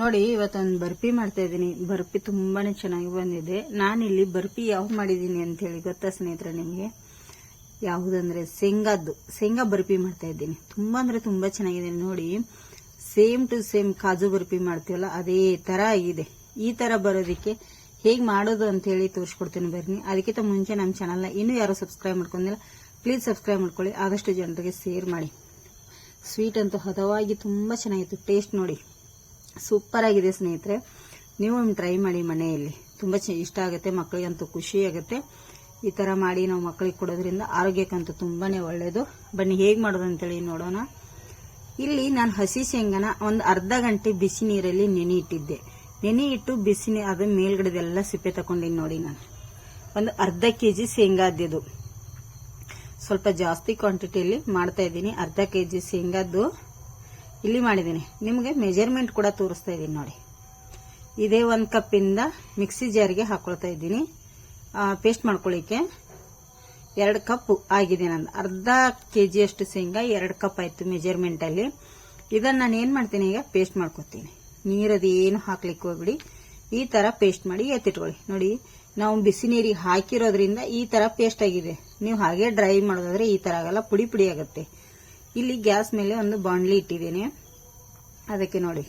ನೋಡಿ, ಇವತ್ತೊಂದು ಬರ್ಫಿ ಮಾಡ್ತಾ ಇದ್ದೀನಿ. ಬರ್ಫಿ ತುಂಬಾ ಚೆನ್ನಾಗಿ ಬಂದಿದೆ. ನಾನಿಲ್ಲಿ ಬರ್ಫಿ ಯಾವ್ದು ಮಾಡಿದ್ದೀನಿ ಅಂತ ಹೇಳಿ ಗೊತ್ತಾ ಸ್ನೇಹಿತರೆ ನಿಮಗೆ? ಯಾವುದಂದ್ರೆ ಶೇಂಗಾದ್ದು. ಶೇಂಗಾ ಬರ್ಫಿ ಮಾಡ್ತಾ ಇದ್ದೀನಿ. ತುಂಬಾ ಅಂದ್ರೆ ತುಂಬಾ ಚೆನ್ನಾಗಿದೆ ನೋಡಿ. Same to same kaju barfi ಮಾಡ್ತೀವಲ್ಲ, ಅದೇ ತರ ಆಗಿದೆ. ಈ ತರ ಬರೋದಕ್ಕೆ ಹೇಗೆ ಮಾಡೋದು ಅಂತ ಹೇಳಿ ತೋರಿಸ್ಕೊಡ್ತೀನಿ ಬರ್ನಿ. ಅದಕ್ಕಿಂತ ಮುಂಚೆ ನಮ್ಮ ಚಾನಲ್ನ ಇನ್ನೂ ಯಾರು ಸಬ್ಸ್ಕ್ರೈಬ್ ಮಾಡ್ಕೊಂಡಿಲ್ಲ ಪ್ಲೀಸ್ ಸಬ್ಸ್ಕ್ರೈಬ್ ಮಾಡ್ಕೊಳ್ಳಿ. ಆದಷ್ಟು ಜನರಿಗೆ ಶೇರ್ ಮಾಡಿ. ಸ್ವೀಟ್ ಅಂತೂ ಹದವಾಗಿ ತುಂಬಾ ಚೆನ್ನಾಗಿತ್ತು. ಟೇಸ್ಟ್ ನೋಡಿ. ಸೂಪರ್ ಆಗಿದೆ ಸ್ನೇಹಿತರೆ. ನೀವು ಟ್ರೈ ಮಾಡಿ ಮನೆಯಲ್ಲಿ. ತುಂಬ ಚೆ ಇಷ್ಟ ಆಗುತ್ತೆ, ಮಕ್ಕಳಿಗಂತೂ ಖುಷಿ ಆಗುತ್ತೆ. ಈ ಥರ ಮಾಡಿ ನಾವು ಮಕ್ಕಳಿಗೆ ಕೊಡೋದ್ರಿಂದ ಆರೋಗ್ಯಕ್ಕಂತೂ ತುಂಬಾ ಒಳ್ಳೆಯದು ಬನ್ನಿ, ಹೇಗೆ ಮಾಡೋದು ಅಂತೇಳಿ ನೋಡೋಣ. ಇಲ್ಲಿ ನಾನು ಹಸಿ ಶೇಂಗಾನ ಒಂದು ಅರ್ಧ ಗಂಟೆ ಬಿಸಿ ನೀರಲ್ಲಿ ನೆನೆ ಇಟ್ಟಿದ್ದೆ. ನೆನೆ ಇಟ್ಟು ಬಿಸಿ ನೀ ಅದ್ರ ಮೇಲ್ಗಡೆದೆಲ್ಲ ಸಿಪ್ಪೆ ತಗೊಂಡಿನಿ ನೋಡಿ ನಾನು. ಒಂದು ಅರ್ಧ ಕೆ ಜಿ ಶೇಂಗಾದ್ದು ಸ್ವಲ್ಪ ಜಾಸ್ತಿ ಕ್ವಾಂಟಿಟಿಯಲ್ಲಿ ಮಾಡ್ತಾ ಇದ್ದೀನಿ. ಅರ್ಧ ಕೆ ಜಿ ಶೇಂಗಾದ್ದು ಇಲ್ಲಿ ಮಾಡಿದ್ದೀನಿ. ನಿಮಗೆ ಮೆಜರ್ಮೆಂಟ್ ಕೂಡ ತೋರಿಸ್ತಾ ಇದ್ದೀನಿ ನೋಡಿ. ಇದೇ ಒಂದು ಕಪ್ಪಿಂದ ಮಿಕ್ಸಿ ಜಾರ್ಗೆ ಹಾಕೊಳ್ತಾ ಇದ್ದೀನಿ. ಪೇಸ್ಟ್ ಮಾಡ್ಕೊಳ್ಳಿಕ್ಕೆ. ಎರಡು ಕಪ್ ಆಗಿದೆ ನಂದು. ಅರ್ಧ ಕೆ ಜಿಯಷ್ಟು ಶೇಂಗಾ, ಎರಡು ಕಪ್ ಆಯಿತು ಮೆಜರ್ಮೆಂಟಲ್ಲಿ ಇದನ್ನು ನಾನು ಏನು ಮಾಡ್ತೀನಿ ಈಗ? ಪೇಸ್ಟ್ ಮಾಡ್ಕೊತೀನಿ. ನೀರದು ಏನು ಹಾಕ್ಲಿಕ್ಕೆ ಹೋಗ್ಬಿಡಿ. ಈ ಥರ ಪೇಸ್ಟ್ ಮಾಡಿ ಎತ್ತಿಟ್ಕೊಳ್ಳಿ. ನೋಡಿ, ನಾವು ಬಿಸಿ ನೀರಿಗೆ ಹಾಕಿರೋದ್ರಿಂದ ಈ ಥರ ಪೇಸ್ಟ್ ಆಗಿದೆ. ನೀವು ಹಾಗೆ ಡ್ರೈ ಮಾಡೋದಾದ್ರೆ ಈ ಥರ ಆಗಲ್ಲ. ಪುಡಿ ಪುಡಿ ಆಗುತ್ತೆ. ಇಲ್ಲಿ ಗ್ಯಾಸ್ ಮೇಲೆ ಒಂದು ಬಾಣಲಿ ಇಟ್ಟಿದ್ದೀನಿ. ಅದಕ್ಕೆ ನೋಡಿ.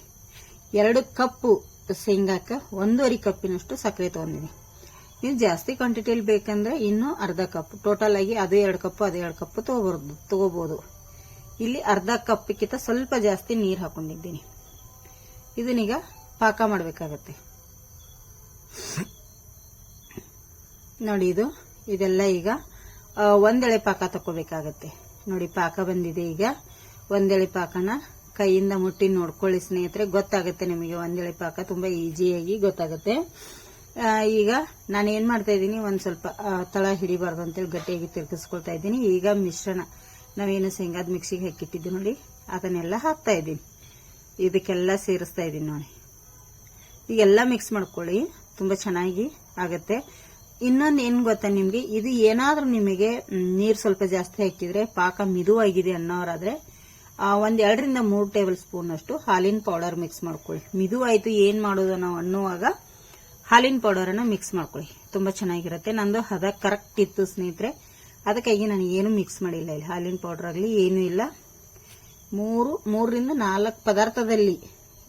ಎರಡು ಕಪ್ಪು ಶೇಂಗಾಕ್ಕೆ ಒಂದೂವರೆ ಕಪ್ಪಿನಷ್ಟು ಸಕ್ಕರೆ ತಗೊಂಡಿದ್ದೀನಿ. ನೀವು ಜಾಸ್ತಿ ಕ್ವಾಂಟಿಟಿಯಲ್ಲಿ ಬೇಕಂದ್ರೆ ಇನ್ನೂ ಅರ್ಧ ಕಪ್ ಟೋಟಲ್ ಆಗಿ ಅದು ಎರಡು ಕಪ್ ಅದು ಎರಡು ಕಪ್ ತಗೋಬಾರ್ದು ತಗೋಬಹುದು ಇಲ್ಲಿ ಅರ್ಧ ಕಪ್ಪಿಗಿಂತ ಸ್ವಲ್ಪ ಜಾಸ್ತಿ ನೀರು ಹಾಕೊಂಡಿದ್ದೀನಿ. ಇದನ್ನೀಗ ಪಾಕ ಮಾಡಬೇಕಾಗತ್ತೆ. ನೋಡಿ ಇದು, ಇದೆಲ್ಲ ಈಗ ಒಂದೆಳೆ ಪಾಕ ತಕೋಬೇಕಾಗತ್ತೆ ನೋಡಿ, ಪಾಕ ಬಂದಿದೆ ಈಗ. ಒಂದೆಳೆ ಪಾಕನ ಕೈಯಿಂದ ಮುಟ್ಟಿ ನೋಡ್ಕೊಳ್ಳಿ ಸ್ನೇಹಿತರೆ. ಗೊತ್ತಾಗುತ್ತೆ ನಿಮಗೆ ಒಂದೆಳೆ ಪಾಕ ತುಂಬ ಈಸಿಯಾಗಿ ಗೊತ್ತಾಗುತ್ತೆ. ಈಗ ನಾನು ಏನು ಮಾಡ್ತಾ ಇದ್ದೀನಿ, ಒಂದ್ ಸ್ವಲ್ಪ ತಳ ಹಿಡಿಬಾರ್ದು ಅಂತೇಳಿ ಗಟ್ಟಿಯಾಗಿ ತಿರ್ಗಿಸ್ಕೊಳ್ತಾ ಇದ್ದೀನಿ. ಈಗ ಮಿಶ್ರಣ, ನಾವೇನು ಶೇಂಗಾದ ಮಿಕ್ಸಿಗೆ ಹಾಕಿಟ್ಟಿದ್ದು ನೋಡಿ, ಅದನ್ನೆಲ್ಲ ಹಾಕ್ತಾ ಇದ್ದೀನಿ. ಇದಕ್ಕೆಲ್ಲ ಸೇರಿಸ್ತಾ ಇದ್ದೀನಿ ನೋಡಿ. ಈಗೆಲ್ಲ ಮಿಕ್ಸ್ ಮಾಡ್ಕೊಳ್ಳಿ, ತುಂಬಾ ಚೆನ್ನಾಗಿ ಆಗತ್ತೆ. ಇನ್ನೊಂದು ಏನ್ ಗೊತ್ತಾ ನಿಮ್ಗೆ? ಇದು ಏನಾದ್ರೂ ನಿಮಗೆ ನೀರು ಸ್ವಲ್ಪ ಜಾಸ್ತಿ ಹಾಕಿದ್ರೆ ಪಾಕ ಮಿದುವಾಗಿದೆ ಅನ್ನೋರಾದ್ರೆ ಒಂದ್ ಎರಡರಿಂದ ಮೂರು ಟೇಬಲ್ ಸ್ಪೂನ್ ಅಷ್ಟು ಹಾಲಿನ ಪೌಡರ್ ಮಿಕ್ಸ್ ಮಾಡ್ಕೊಳ್ಳಿ. ಮಿದುವಾಯ್ತು ಏನ್ ಮಾಡೋದು ನಾವು ಅನ್ನುವಾಗ ಹಾಲಿನ ಪೌಡರ್ ಅನ್ನ ಮಿಕ್ಸ್ ಮಾಡ್ಕೊಳ್ಳಿ. ತುಂಬಾ ಚೆನ್ನಾಗಿರುತ್ತೆ. ನಂದು ಹದ ಕರೆಕ್ಟ್ ಇತ್ತು ಸ್ನೇಹಿತರೆ. ಅದಕ್ಕಾಗಿ ನಾನು ಏನು ಮಿಕ್ಸ್ ಮಾಡಿಲ್ಲ ಇಲ್ಲಿ. ಹಾಲಿನ ಪೌಡರ್ ಆಗಲಿ ಏನೂ ಇಲ್ಲ. ಮೂರು, ಮೂರರಿಂದ ನಾಲ್ಕು ಪದಾರ್ಥದಲ್ಲಿ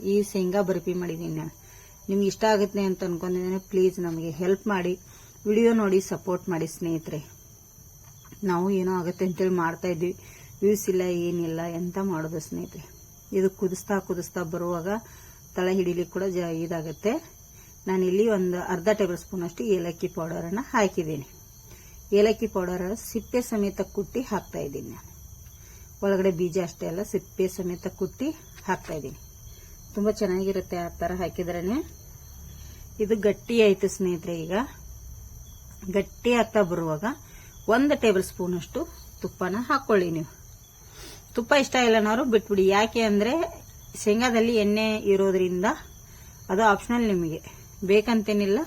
ಈ ಶೇಂಗಾ ಬರ್ಫಿ ಮಾಡಿದ್ದೀನಿ ನಾನು. ನಿಮ್ಗೆ ಇಷ್ಟ ಆಗುತ್ತೆ ಅಂತ ಅನ್ಕೊಂಡಿದ್ದೀನಿ. ಪ್ಲೀಸ್ ನಮಗೆ ಹೆಲ್ಪ್ ಮಾಡಿ. ವಿಡಿಯೋ ನೋಡಿ ಸಪೋರ್ಟ್ ಮಾಡಿ ಸ್ನೇಹಿತರೆ. ನಾವು ಏನೋ ಆಗುತ್ತೆ ಅಂತೇಳಿ ಮಾಡ್ತಾ ಇದ್ದೀವಿ ವ್ಯೂಸ್ ಇಲ್ಲ, ಏನಿಲ್ಲ, ಎಂತ ಮಾಡೋದು ಸ್ನೇಹಿತರೆ. ಇದು ಕುದಿಸ್ತಾ ಕುದಿಸ್ತಾ ಬರುವಾಗ ತಳ ಹಿಡಿಲಿಕ್ಕೆ ಕೂಡ ಜ ಇದಾಗುತ್ತೆ. ನಾನಿಲ್ಲಿ ಒಂದು ಅರ್ಧ ಟೇಬಲ್ ಸ್ಪೂನ್ ಅಷ್ಟು ಏಲಕ್ಕಿ ಪೌಡರನ್ನು ಹಾಕಿದ್ದೀನಿ. ಏಲಕ್ಕಿ ಪೌಡರ್ ಸಿಪ್ಪೆ ಸಮೇತ ಕುಟ್ಟಿ ಹಾಕ್ತಾ ಇದ್ದೀನಿ ನಾನು. ಒಳಗಡೆ ಬೀಜ ಅಷ್ಟೇ ಅಲ್ಲ, ಸಿಪ್ಪೆ ಸಮೇತ ಕುಟ್ಟಿ ಹಾಕ್ತಾ ಇದ್ದೀನಿ. ತುಂಬ ಚೆನ್ನಾಗಿರುತ್ತೆ ಆ ಥರ ಹಾಕಿದ್ರೇ ಇದು ಗಟ್ಟಿ ಆಯಿತು ಸ್ನೇಹಿತರೆ ಈಗ. ಗಟ್ಟಿ ಆಗ್ತಾ ಬರುವಾಗ ಒಂದು ಟೇಬಲ್ ಸ್ಪೂನಷ್ಟು ತುಪ್ಪನ ಹಾಕೊಳ್ಳಿ ನೀವು. ತುಪ್ಪ ಇಷ್ಟ ಇಲ್ಲನವರು ಬಿಟ್ಬಿಡಿ. ಯಾಕೆ ಅಂದರೆ ಶೇಂಗಾದಲ್ಲಿ ಎಣ್ಣೆ ಇರೋದ್ರಿಂದ ಅದು ಆಪ್ಷನಲ್ ನಿಮಗೆ. ಬೇಕಂತೇನಿಲ್ಲ.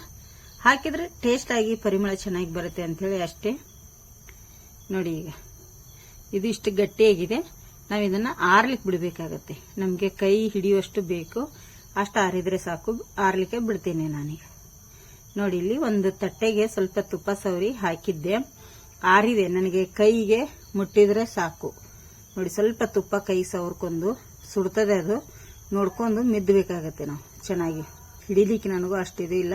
ಹಾಕಿದ್ರೆ ಟೇಸ್ಟಾಗಿ ಪರಿಮಳ ಚೆನ್ನಾಗಿ ಬರುತ್ತೆ ಅಂಥೇಳಿ ಅಷ್ಟೇ. ನೋಡಿ ಈಗ. ಇದು ಇಷ್ಟು ಗಟ್ಟಿಯಾಗಿದೆ. ನಾವು ಇದನ್ನು ಆರ್ಲಿಕ್ಕೆ ಬಿಡಬೇಕಾಗತ್ತೆ. ನಮಗೆ ಕೈ ಹಿಡಿಯುವಷ್ಟು ಬೇಕು. ಅಷ್ಟು ಆರಿದ್ರೆ ಸಾಕು. ಆರ್ಲಿಕ್ಕೆ ಬಿಡ್ತೇನೆ ನಾನೀಗ. ನೋಡಿ, ಇಲ್ಲಿ ಒಂದು ತಟ್ಟೆಗೆ ಸ್ವಲ್ಪ ತುಪ್ಪ ಸವರಿ ಹಾಕಿದ್ದೆ. ಆರಿದೆ, ನನಗೆ ಕೈಗೆ ಮುಟ್ಟಿದ್ರೆ ಸಾಕು. ನೋಡಿ, ಸ್ವಲ್ಪ ತುಪ್ಪ ಕೈ ಸವರ್ಕೊಂಡು ಸುಡ್ತದೆ ಅದು. ನೋಡ್ಕೊಂಡು ಮಿದ್ದಬೇಕಾಗತ್ತೆ ನಾವು, ಚೆನ್ನಾಗಿ. ಹಿಡಿಲಿಕ್ಕೆ ನನಗೂ ಅಷ್ಟಿದು ಇಲ್ಲ.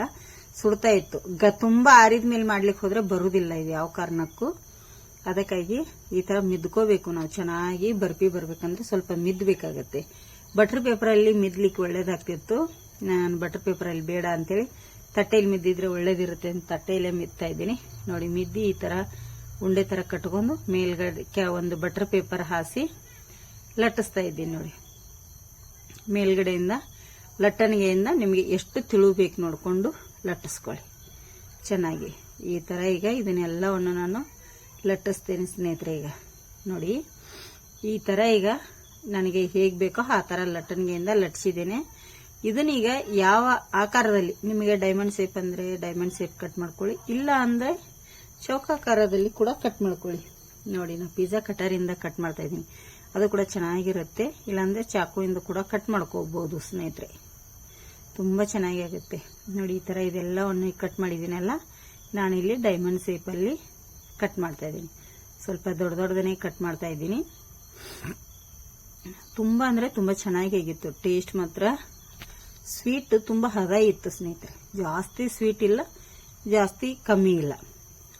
ಸುಡ್ತಾ ಇತ್ತು. ಗ, ತುಂಬಾ ಆರಿದ ಮೇಲೆ ಮಾಡ್ಲಿಕ್ಕೆ ಹೋದ್ರೆ ಬರುವುದಿಲ್ಲ ಇದು ಯಾವ ಕಾರಣಕ್ಕೂ. ಅದಕ್ಕಾಗಿ ಈ ತರ ಮಿದ್ಕೋಬೇಕು ನಾವು, ಚೆನ್ನಾಗಿ ಬರ್ಪಿ ಬರ್ಬೇಕಂದ್ರೆ ಸ್ವಲ್ಪ ಮಿದ್ಬೇಕಾಗತ್ತೆ. ಬಟರ್ ಪೇಪರಲ್ಲಿ ಮಿದ್ಲಿಕ್ಕೆ ಒಳ್ಳೇದಾಗ್ತಿತ್ತು. ನಾನು ಬಟರ್ ಪೇಪರಲ್ಲಿ ಬೇಡ ಅಂತೇಳಿ ತಟ್ಟೆಯಲ್ಲಿ ಮಿದ್ದಿದ್ರೆ ಒಳ್ಳೇದಿರುತ್ತೆ ಅಂತ ತಟ್ಟೆಯಲ್ಲೇ ಮಿದ್ತಾ ಇದ್ದೀನಿ. ನೋಡಿ, ಮಿದ್ದಿ ಈ ಥರ ಉಂಡೆ ಥರ ಕಟ್ಕೊಂಡು ಮೇಲ್ಗಡೆ ಒಂದು ಬಟರ್ ಪೇಪರ್ ಹಾಸಿ ಲಟ್ಟಿಸ್ತಾ ಇದ್ದೀನಿ ನೋಡಿ. ಮೇಲ್ಗಡೆಯಿಂದ, ಲಟ್ಟಣಿಗೆಯಿಂದ ನಿಮಗೆ ಎಷ್ಟು ತಿಳುಬೇಕು ನೋಡಿಕೊಂಡು ಲಟ್ಟಿಸ್ಕೊಳ್ಳಿ. ಚೆನ್ನಾಗಿ. ಈ ಥರ ಈಗ ಇದನ್ನೆಲ್ಲವನ್ನು ನಾನು ಲಟ್ಟಿಸ್ತೇನೆ ಸ್ನೇಹಿತರೆ ಈಗ. ನೋಡಿ, ಈ ಥರ ಈಗ ನನಗೆ ಹೇಗೆ ಬೇಕೋ ಆ ಥರ ಲಟ್ಟಣಿಗೆಯಿಂದ ಲಟ್ಟಿಸಿದ್ದೇನೆ. ಇದನ್ನೀಗ ಯಾವ ಆಕಾರದಲ್ಲಿ ನಿಮಗೆ ಡೈಮಂಡ್ ಶೇಪ್ ಅಂದರೆ ಡೈಮಂಡ್ ಶೇಪ್ ಕಟ್ ಮಾಡ್ಕೊಳ್ಳಿ, ಇಲ್ಲ ಅಂದರೆ ಚೌಕಾಕಾರದಲ್ಲಿ ಕೂಡ ಕಟ್ ಮಾಡ್ಕೊಳ್ಳಿ. ನೋಡಿ, ನಾನು ಪಿಜ್ಜಾ ಕಟರಿಂದ ಕಟ್ ಮಾಡ್ತಾ ಇದ್ದೀನಿ. ಅದು ಕೂಡ ಚೆನ್ನಾಗಿರುತ್ತೆ. ಇಲ್ಲಾಂದ್ರೆ ಚಾಕುವಿಂದ ಕೂಡ ಕಟ್ ಮಾಡ್ಕೋಬಹುದು ಸ್ನೇಹಿತರೆ. ತುಂಬ ಚೆನ್ನಾಗಿ ಆಗುತ್ತೆ ನೋಡಿ, ಈ ಥರ ಇದೆಲ್ಲವನ್ನು ಕಟ್ ಮಾಡಿದ್ದೀನಲ್ಲ, ನಾನಿಲ್ಲಿ ಡೈಮಂಡ್ ಶೇಪಲ್ಲಿ ಕಟ್ ಮಾಡ್ತಾ ಇದ್ದೀನಿ. ಸ್ವಲ್ಪ ದೊಡ್ಡ ದೊಡ್ಡದನ್ನೇ ಕಟ್ ಮಾಡ್ತಾ ಇದ್ದೀನಿ. ತುಂಬ ಅಂದರೆ ತುಂಬ ಚೆನ್ನಾಗಿ ಆಗಿತ್ತು. ಟೇಸ್ಟ್ ಮಾತ್ರ ಸ್ವೀಟ್ ತುಂಬ ಹದ ಇತ್ತು ಸ್ನೇಹಿತರೆ. ಜಾಸ್ತಿ ಸ್ವೀಟ್ ಇಲ್ಲ, ಜಾಸ್ತಿ ಕಮ್ಮಿ ಇಲ್ಲ.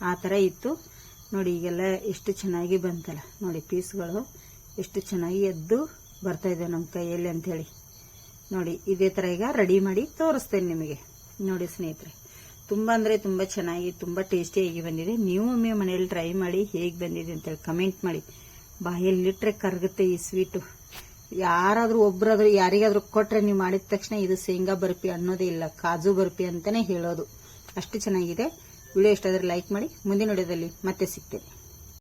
ಆ ಥರ ಇತ್ತು. ನೋಡಿ, ಈಗೆಲ್ಲ ಎಷ್ಟು ಚೆನ್ನಾಗಿ ಬಂತಲ್ಲ. ನೋಡಿ ಪೀಸ್ಗಳು ಎಷ್ಟು ಚೆನ್ನಾಗಿ ಎದ್ದು ಬರ್ತಾ ಇದೆ ನಮ್ಮ ಕೈಯಲ್ಲಿ ಅಂಥೇಳಿ. ನೋಡಿ, ಇದೇ ಥರ ಈಗ ರೆಡಿ ಮಾಡಿ ತೋರಿಸ್ತೇನೆ ನಿಮಗೆ. ನೋಡಿ ಸ್ನೇಹಿತರೆ, ತುಂಬ ಅಂದರೆ ತುಂಬ ಚೆನ್ನಾಗಿ, ತುಂಬ ಟೇಸ್ಟಿಯಾಗಿ ಬಂದಿದೆ. ನೀವು ಒಮ್ಮೆ ಮನೆಯಲ್ಲಿ ಟ್ರೈ ಮಾಡಿ ಹೇಗೆ ಬಂದಿದೆ ಅಂತೇಳಿ ಕಮೆಂಟ್ ಮಾಡಿ. ಬಾಯಲ್ಲಿಟ್ರೆ ಕರಗುತ್ತೆ ಈ ಸ್ವೀಟು ಯಾರಾದರೂ ಒಬ್ಬರಾದ್ರೂ ಯಾರಿಗಾದ್ರೂ ಕೊಟ್ರೆ ನೀವು ಮಾಡಿದ ತಕ್ಷಣ ಇದು ಶೇಂಗಾ ಬರ್ಫಿ ಅನ್ನೋದೇ ಇಲ್ಲ, ಕಾಜು ಬರ್ಫಿ ಅಂತಾನೆ ಹೇಳೋದು. ಅಷ್ಟು ಚೆನ್ನಾಗಿದೆ. ವಿಡಿಯೋ ಇಷ್ಟ ಆದರೆ ಲೈಕ್ ಮಾಡಿ. ಮುಂದಿನ ವಿಡಿಯೋದಲ್ಲಿ ಮತ್ತೆ ಸಿಗ್ತೇನೆ.